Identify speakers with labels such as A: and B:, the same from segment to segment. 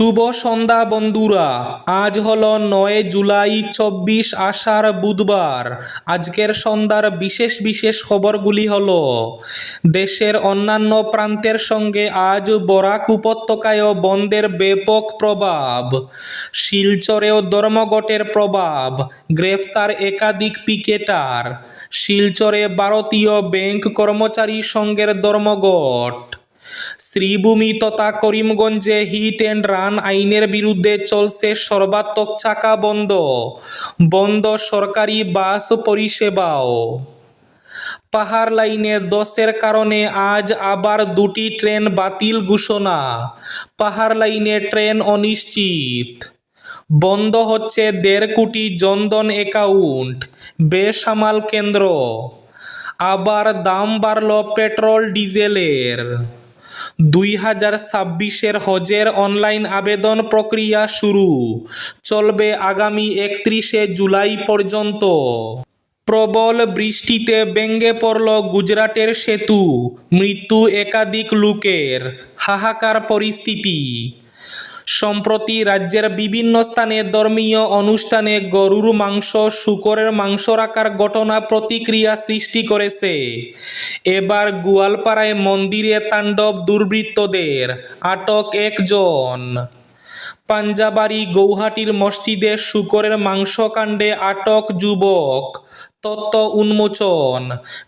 A: শুভ সন্ধ্যা বন্ধুরা। আজ হলো নয় জুলাই চব্বিশ আষাঢ় বুধবার। আজকের সন্ধ্যার বিশেষ বিশেষ খবরগুলি হল, দেশের অন্যান্য প্রান্তের সঙ্গে আজ বরাক উপত্যকায়ও বন্ধের ব্যাপক প্রভাব। শিলচরেও ধর্মঘটের প্রভাব। গ্রেফতার একাধিক পিকেটার। শিলচরে ভারতীয় ব্যাংক কর্মচারী সংঘের ধর্মঘট। শ্রীভূমি তথা করিমগঞ্জে হিট অ্যান্ড রান আইনের বিরুদ্ধে চলছে সর্বাত্মক চাকা বন্ধ। বন্ধ সরকারি বাস পরিষেবাও। পাহাড় লাইনে দোষের কারণে আজ আবার দুটি ট্রেন বাতিল ঘোষণা। পাহাড় লাইনে ট্রেন অনিশ্চিত। বন্ধ হচ্ছে দেড় কোটি জনধন অ্যাকাউন্ট বেসামাল কেন্দ্র। আবার দাম বাড়ল পেট্রোল, ডিজেলের। দুই হাজার ছাব্বিশের হজের অনলাইন আবেদন প্রক্রিয়া শুরু। চলবে আগামী একত্রিশে জুলাই পর্যন্ত। প্রবল বৃষ্টিতে ব্যঙ্গে পড়ল গুজরাটের সেতু। মৃত্যু একাধিক লোকের। হাহাকার পরিস্থিতি। সম্প্রতি রাজ্যের বিভিন্ন স্থানে ধর্মীয় অনুষ্ঠানে গরুর মাংস, শুকরের মাংস রাখার ঘটনা প্রতিক্রিয়া সৃষ্টি করেছে। এবার গোয়ালপাড়ায় মন্দিরে তাণ্ডব দুর্বৃত্তদের আটক একজন। পাঞ্জাবাড়ি গৌহাটির মসজিদে শুকরের মাংস কাণ্ডে আটক যুবক। তত্ত্ব উন্মোচন।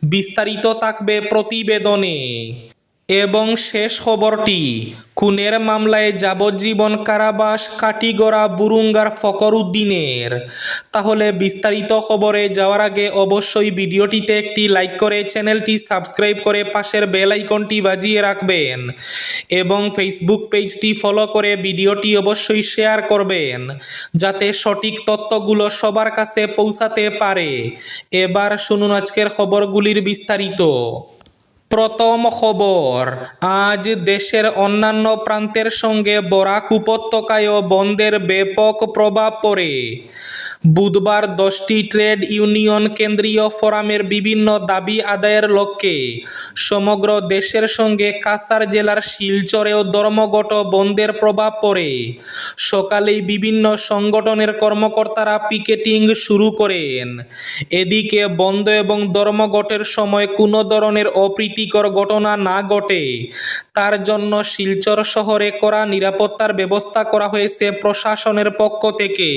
A: বিস্তারিত থাকবে প্রতিবেদনে। এবং শেষ খবরটি, খুনের মামলায় যাবজ্জীবন কারাবাস কাটিগড়া বুরুঙ্গার ফকর উদ্দিনের তাহলে বিস্তারিত খবরে যাওয়ার আগে অবশ্যই ভিডিওটিতে একটি লাইক করে চ্যানেলটি সাবস্ক্রাইব করে পাশের বেল আইকনটি বাজিয়ে রাখবেন এবং ফেসবুক পেজটি ফলো করে ভিডিওটি অবশ্যই শেয়ার করবেন, যাতে সঠিক তথ্যগুলো সবার কাছে পৌঁছাতে পারে। এবার শুনুন আজকের খবরগুলির বিস্তারিত। প্রথম খবর, আজ দেশের অন্যান্য প্রান্তের সঙ্গে বরাক উপত্যকায়ও বন্ধের ব্যাপক প্রভাব পড়ে। বুধবার দশটি ট্রেড ইউনিয়ন কেন্দ্রীয় ফোরামের বিভিন্ন দাবি আদায়ের লক্ষ্যে সমগ্র দেশের সঙ্গে কাছাড় জেলার শিলচরেও ধর্মঘট বন্ধের প্রভাব পড়ে। সকালেই বিভিন্ন সংগঠনের কর্মকর্তারা পিকেটিং শুরু করেন। এদিকে বন্ধ এবং ধর্মঘটের সময় কোনো ধরনের অপ্রীতিকর ঘটনা না ঘটে। তার জন্য শিলচর শহরে করা নিরাপত্তার ব্যবস্থা করা হয়েছে প্রশাসনের পক্ষ থেকে।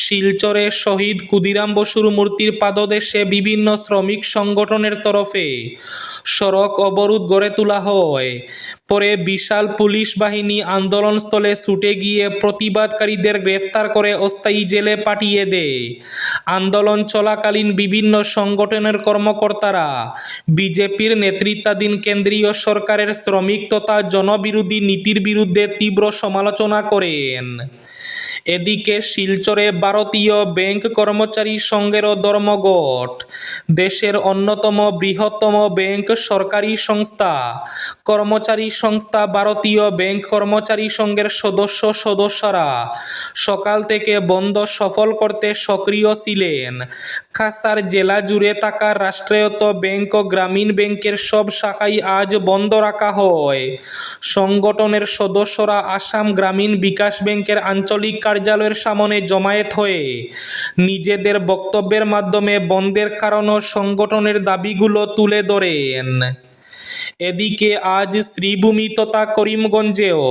A: শিলচরে শহীদ ক্ষুদিরাম বসুর মূর্তির পাদদেশে বিভিন্ন শ্রমিক সংগঠনের তরফে সড়ক অবরোধ গড়ে তোলা হয়। পরে বিশাল পুলিশ বাহিনী আন্দোলনস্থলে ছুটে গিয়ে প্রতিবাদকারীদের গ্রেফতার করে অস্থায়ী জেলে পাঠিয়ে দেয় আন্দোলন চলাকালীন বিভিন্ন সংগঠনের কর্মকর্তারা বিজেপির নেতৃত্বাধীন কেন্দ্রীয় সরকারের শ্রমিক তথা জনবিরোধী নীতির বিরুদ্ধে তীব্র সমালোচনা করেন। এদিকে শিলচরে ভারতীয় ব্যাংক কর্মচারী সংঘেরও ধর্মঘট। দেশের অন্যতম বৃহত্তম ব্যাংক সরকারি সংস্থা। কর্মচারী সংস্থা ভারতীয় ব্যাংক কর্মচারী সংঘের সদস্য সদস্যরা সকাল থেকে বন্ধ সফল করতে সক্রিয় ছিলেন। কাছাড় জেলা জুড়ে থাকা রাষ্ট্রায়ত্ত ব্যাংক ও গ্রামীণ ব্যাংকের সব শাখাই আজ বন্ধ রাখা হয়। সংগঠনের সদস্যরা আসাম গ্রামীণ বিকাশ ব্যাংকের আঞ্চলিক কার্যালয়ের সামনে জমায়েত হয়ে নিজেদের বক্তব্যের মাধ্যমে বন্ধের কারণ ও সংগঠনের দাবিগুলো তুলে ধরেন। এদিকে আজ শ্রীভূমি তথা করিমগঞ্জেও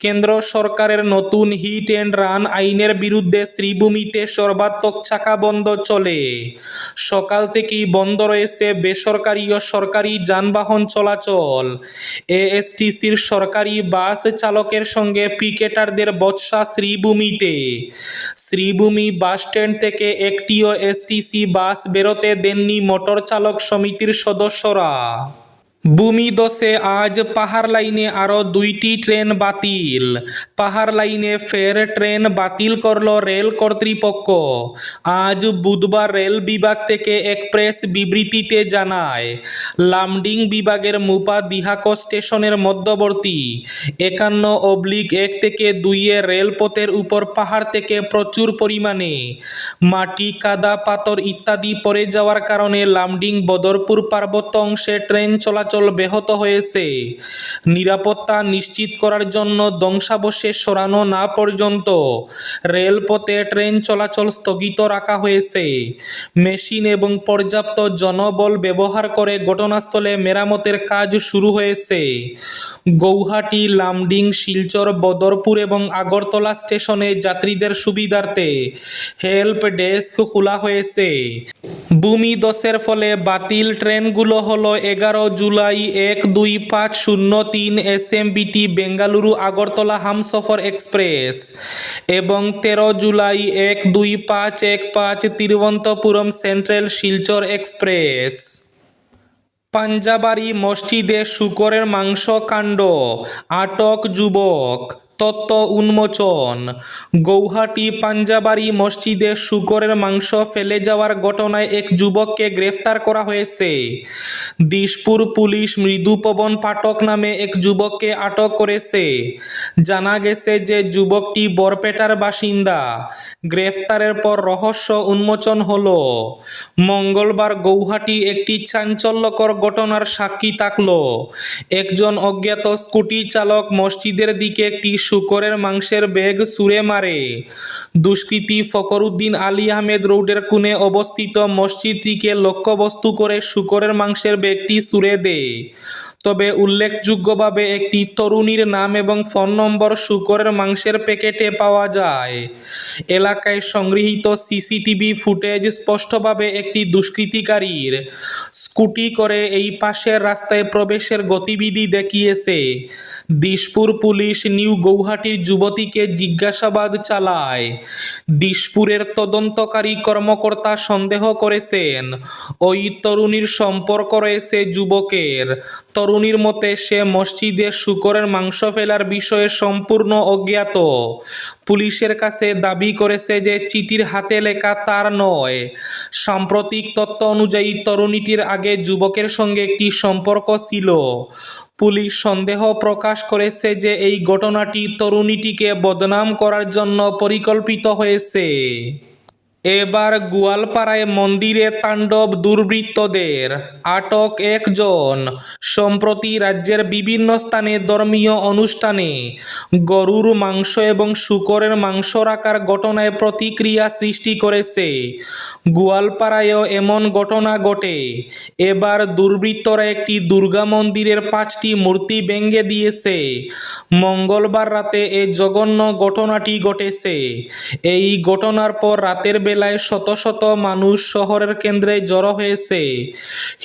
A: কেন্দ্র সরকারের নতুন হিট অ্যান্ড রান আইনের বিরুদ্ধে শ্রীভূমিতে সর্বাত্মক চাকা বন্ধ চলে। সকাল থেকেই বন্ধ রয়েছে বেসরকারি ও সরকারি যানবাহন চলাচল। এএসটিসির সরকারি বাস চালকের সঙ্গে পিকেটারদের বৎসা শ্রীভূমিতে। শ্রীভূমি বাসস্ট্যান্ড থেকে একটিও এসটিসি বাস বেরোতে দেননি মোটর চালক সমিতির সদস্যরা। ভূমিদশে আজ পাহাড় লাইনে আরও দুইটি ট্রেন বাতিল। পাহাড় লাইনে ফের ট্রেন বাতিল করল রেল কর্তৃপক্ষ। আজ বুধবার রেল বিভাগ থেকে এক প্রেস বিবৃতিতে জানায়, লামডিং বিভাগের মুপা দিহাকো স্টেশনের মধ্যবর্তী। একান্ন অবলিক এক থেকে দুইয়ে রেলপথের উপর পাহাড় থেকে প্রচুর পরিমাণে মাটি, কাদা, পাথর ইত্যাদি পড়ে যাওয়ার কারণে লামডিং বদরপুর পার্বত্য অংশে ট্রেন চলাচল চলাচল ব্যাহত হয়েছে। নিরাপত্তা নিশ্চিত করার জন্য ধ্বংসাবশেষ সরানো না পর্যন্ত রেলপথে ট্রেন চলাচল স্থগিত রাখা হয়েছে। মেশিন এবং পর্যাপ্ত জনবল ব্যবহার করে ঘটনাস্থলে মেরামতের কাজ শুরু হয়েছে। গৌহাটি, লামডিং, শিলচর, বদরপুর এবং আগরতলা স্টেশনে যাত্রীদের সুবিধার্থে হেল্প ডেস্ক খোলা হয়েছে। ভূমিধসের ফলে বাতিল ট্রেনগুলো হলো এগারো জুলাই এক, দুই, পাঁচ, শূন্য, তিন এস এম বিটি বেঙ্গালুরু আগরতলা হামসফর এক্সপ্রেস এবং তেরো জুলাই এক, দুই, পাঁচ, এক, পাঁচ তিরুবন্তপুরম সেন্ট্রাল শিলচর এক্সপ্রেস। পাঞ্জাবারি মসজিদে শুকরের মাংস কাণ্ড, আটক যুবক। তত্ত্ব উন্মোচন। গৌহাটি পাঞ্জাবাড়ি মসজিদে শুকরের মাংস ফেলে যাওয়ার ঘটনায় এক যুবককে গ্রেফতার করা হয়েছে। দিশপুর পুলিশ মৃদুপবন পাঠক নামে এক যুবককে আটক করেছে। জানা গেছে যে যুবকটি বরপেটার বাসিন্দা। গ্রেফতারের পর রহস্য উন্মোচন হল। মঙ্গলবার গৌহাটি একটি চাঞ্চল্যকর ঘটনার সাক্ষী থাকল। একজন অজ্ঞাত স্কুটি চালক মসজিদের দিকে একটি শুকরের মাংসের ব্যাগ ছুঁড়ে মারে। দুষ্কৃতী ফকরুদ্দিন আলী আহমেদ রোডের কোণে অবস্থিত মসজিদটিকে লক্ষ্যবস্তু করে শুকরের মাংসের ব্যাগটি ছুঁড়ে দেয় তবে উল্লেখযোগ্যভাবে একটি তরুণীর নাম এবং ফোন নম্বর শুকরের মাংসের প্যাকেটে পাওয়া যায়। এলাকায় সংগৃহীত সিসিটিভি ফুটেজ স্পষ্টভাবে একটি দুষ্কৃতিকারীর স্কুটি করে এই পাশের রাস্তায় প্রবেশের গতিবিধি দেখিয়েছে। দিশপুর পুলিশ নিউ গৌহাটির যুবতীকে জিজ্ঞাসাবাদ চালায়। দিশপুরের তদন্তকারী কর্মকর্তা সন্দেহ করেছেন, ওই তরুণীর সম্পর্ক রয়েছে যুবকের। তরুণীর মতে সে মসজিদে শুকরের মাংস ফেলার বিষয়ে সম্পূর্ণ অজ্ঞাত। পুলিশের কাছে দাবি করেছে যে চিঠির হাতে লেখা তার নয়। সাম্প্রতিক তত্ত্ব অনুযায়ী তরুণীটির আগে যুবকের সঙ্গে একটি সম্পর্ক ছিল। পুলিশ সন্দেহ প্রকাশ করেছে যে এই ঘটনাটি তরুণীটিকে বদনাম করার জন্য পরিকল্পিত হয়েছে। এবার গোয়ালপাড়ায় মন্দিরে তাণ্ডব দুর্বৃত্তদের আটক একজন। সম্প্রতি রাজ্যের বিভিন্ন স্থানে ধর্মীয় অনুষ্ঠানে গরুর মাংস এবং শুকরের মাংস রাখার ঘটনায় প্রতিক্রিয়া সৃষ্টি করেছে। গোয়ালপাড়ায়ও এমন ঘটনা ঘটে। এবার দুর্বৃত্তরা একটি দুর্গা মন্দিরের পাঁচটি মূর্তি ভেঙে দিয়েছে। মঙ্গলবার রাতে এই জঘন্য ঘটনাটি ঘটেছে। এই ঘটনার পর রাতের বেলায় শত শত মানুষ শহরের কেন্দ্রে জড়ো হয়েছে।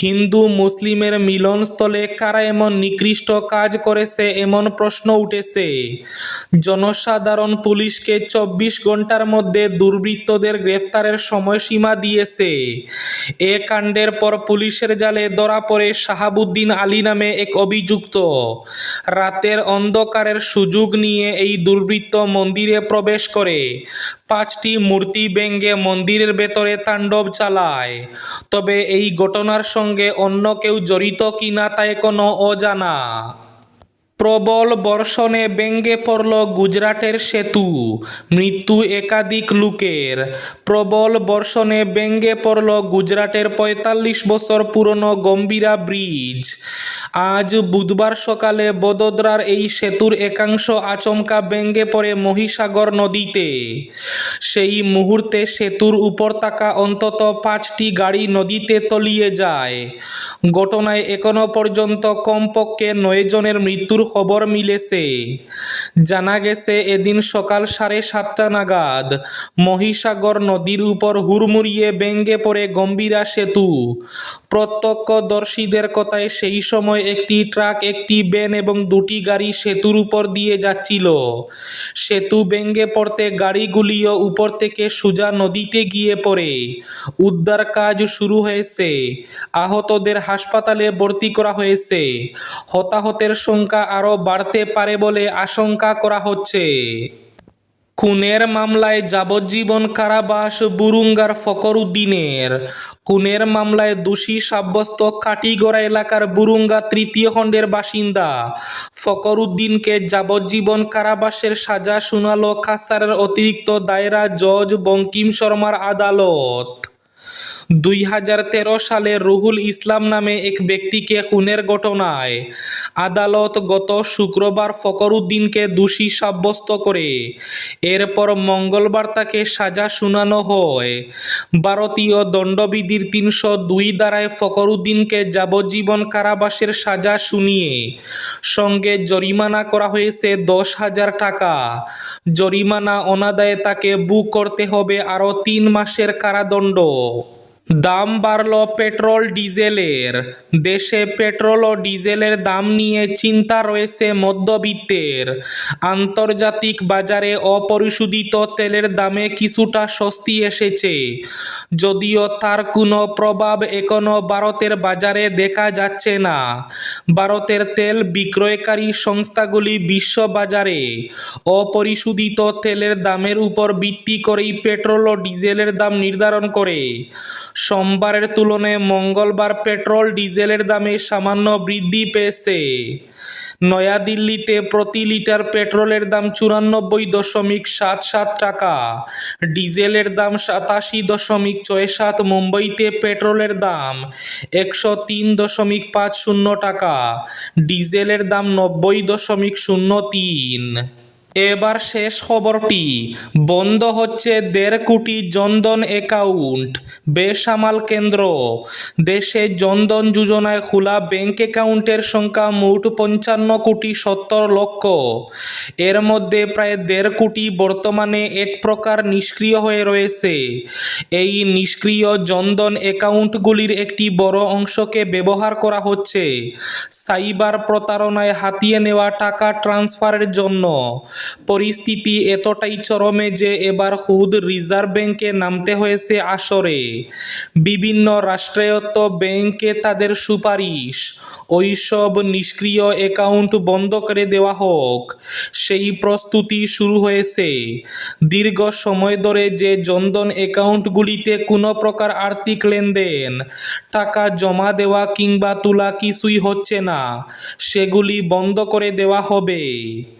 A: হিন্দু মুসলিমের মিলনস্থলে কারা এমন নিকৃষ্ট কাজ করেছে এমন প্রশ্ন উঠেছে। জনসাধারণ পুলিশকে চব্বিশ ঘণ্টার মধ্যে দুর্বৃত্তদের গ্রেফতারের সময়সীমা দিয়েছে। এ কাণ্ডের পর পুলিশের জালে ধরা পড়ে শাহাবুদ্দিন আলী নামে এক অভিযুক্ত। রাতের অন্ধকারের সুযোগ নিয়ে এই দুর্বৃত্ত মন্দিরে প্রবেশ করে। পাঁচটি মূর্তি ব্যঙ্গে মন্দিরের ভেতরে তাণ্ডব চালায়। তবে এই ঘটনার সঙ্গে অন্য কেউ জড়িত কিনা তাই কোনো অজানা। প্রবল বর্ষণে ভেঙে পড়ল গুজরাটের সেতু, মৃত্যু একাধিক লোকের। প্রবল বর্ষণে ভেঙে পড়ল গুজরাটের পঁয়তাল্লিশ বছর পুরনো গম্ভীরা ব্রিজ। আজ বুধবার সকালে বদোদরার এই সেতুর একাংশ আচমকা ভেঙে পড়ে মহিসাগর নদীতে। সেই মুহূর্তে সেতুর উপর থাকা অন্তত পাঁচটি গাড়ি নদীতে তলিয়ে যায়। ঘটনায় এখনও পর্যন্ত কমপক্ষে নয় জনের মৃত্যুর খবর মিলেছে। জানা গেছে, এদিন সকাল সাড়ে সাতটা নাগাদ মহিসাগর নদীর উপর হুড়মুড়িয়ে ভেঙে পড়ে গম্ভীরা সেতু। প্রত্যক্ষদর্শীদের কথায় সেই সময় একটি ট্রাক, একটি ভ্যান এবং দুটি গাড়ি সেতুর উপর দিয়ে যাচ্ছিল। সেতু ভেঙে পড়তে গাড়িগুলিও উপর থেকে সোজা নদীতে গিয়ে পড়ে। উদ্ধার কাজ শুরু হয়েছে। আহতদের হাসপাতালে ভর্তি করা হয়েছে। হতাহতের সংখ্যা আরও বাড়তে পারে বলে আশঙ্কা করা হচ্ছে। খুনের মামলায় যাবজ্জীবন কারাবাস বুরুঙ্গার ফকরুদ্দিনের খুনের মামলায় দোষী সাব্যস্ত কাটিগড়া এলাকার বুরুঙ্গা তৃতীয় খণ্ডের বাসিন্দা ফকরুদ্দিনকে যাবজ্জীবন কারাবাসের সাজা শুনালো কাছাড়ের অতিরিক্ত দায়রা জজ বঙ্কিম শর্মার আদালত। দুই হাজার তেরো সালে রুহুল ইসলাম নামে এক ব্যক্তিকে খুনের ঘটনায় আদালত গত শুক্রবার ফকরুদ্দিনকে দোষী সাব্যস্ত করে। এরপর মঙ্গলবার তাকে সাজা শুনানো হয়। ভারতীয় দণ্ডবিধির তিনশো দুই ধারায় ফকরুদ্দিনকে যাবজ্জীবন কারাবাসের সাজা শুনিয়ে সঙ্গে জরিমানা করা হয়েছে দশ হাজার টাকা। জরিমানা অনাদায়ে তাকে বুক করতে হবে আরও তিন মাসের কারাদণ্ড। দাম বাড়ল পেট্রোল, ডিজেলের। দেশে পেট্রোল ও ডিজেলের দাম নিয়ে চিন্তা রয়েছে মধ্যবিত্তের। আন্তর্জাতিক বাজারে অপরিশোধিত তেলের দামে কিছুটা স্বস্তি এসেছে। যদিও তার কোনো প্রভাব এখনও ভারতের বাজারে দেখা যাচ্ছে না। ভারতের তেল বিক্রয়কারী সংস্থাগুলি বিশ্ববাজারে অপরিশোধিত তেলের দামের উপর ভিত্তি করেই পেট্রোল ও ডিজেলের দাম নির্ধারণ করে। সোমবারের তুলনায় মঙ্গলবার পেট্রোল, ডিজেলের দামে সামান্য বৃদ্ধি পেয়েছে। নয়াদিল্লিতে প্রতি লিটার পেট্রোলের দাম চুরানব্বই দশমিক সাত সাত টাকা, ডিজেলের দাম সাতাশি দশমিক ছয় সাত, মুম্বইতে পেট্রোলের দাম একশো তিন দশমিক পাঁচ শূন্য টাকা, ডিজেলের দাম নব্বই দশমিক শূন্য তিন। এবার শেষ খবরটি। বন্ধ হচ্ছে দেড় কোটি জনধন অ্যাকাউন্ট বেসামাল কেন্দ্র। দেশে জনধন যোজনায় খোলা ব্যাংক অ্যাকাউন্টের সংখ্যা মোট পঞ্চান্ন কোটি সত্তর লক্ষ। এর মধ্যে প্রায় দেড় কোটি বর্তমানে এক প্রকার নিষ্ক্রিয় হয়ে রয়েছে। এই নিষ্ক্রিয় জনধন অ্যাকাউন্টগুলির একটি বড় অংশকে ব্যবহার করা হচ্ছে। সাইবার প্রতারণায় হাতিয়ে নেওয়া টাকা ট্রান্সফারের জন্য। পরিস্থিতি এতটাই চরমে যে এবার খুদ রিজার্ভ ব্যাংকে নামতে হয়েছে আসরে। বিভিন্ন রাষ্ট্রায়ত্ত ব্যাংকে তাদের সুপারিশ। ওইসব নিষ্ক্রিয় অ্যাকাউন্ট বন্ধ করে দেওয়া হোক। সেই প্রস্তুতি শুরু হয়েছে। দীর্ঘ সময় ধরে যে জনধন অ্যাকাউন্টগুলিতে কোনো প্রকার আর্থিক লেনদেন, টাকা জমা দেওয়া কিংবা তোলা কিছুই হচ্ছে না, সেগুলি বন্ধ করে দেওয়া হবে।